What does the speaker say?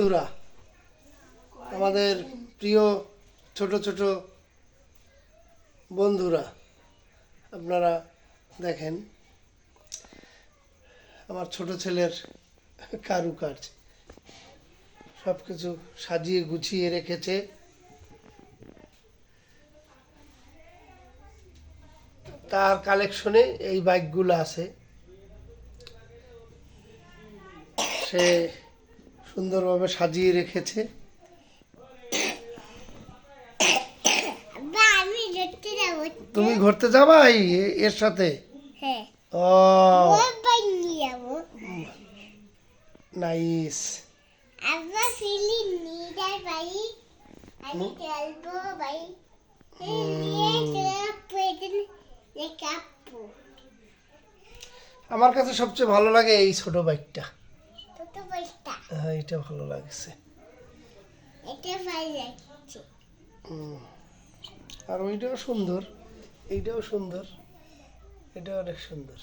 বন্ধুরা, আমাদের প্রিয় ছোট ছোট বন্ধুরা, আপনারা দেখেন, আমার ছোট ছেলের কারুকাজ সব কিছু সাজিয়ে গুছিয়ে রেখেছে। তার কালেকশনে এই বাইকগুলো আছে। সে সুন্দরভাবে সাজিয়ে রেখেছে। তুমি ঘুরতে যাবা এই এর সাথে? হ্যাঁ। ও। নাইস। আব্বা ফিলি আমি খেলব আমার কাছে সবচেয়ে ভালো লাগে এই ছোট বাইকটা। হ্যাঁ এটা ভালো লাগছে। এটা। আর ওইটাও সুন্দর এইটাও সুন্দর এটা অনেক সুন্দর।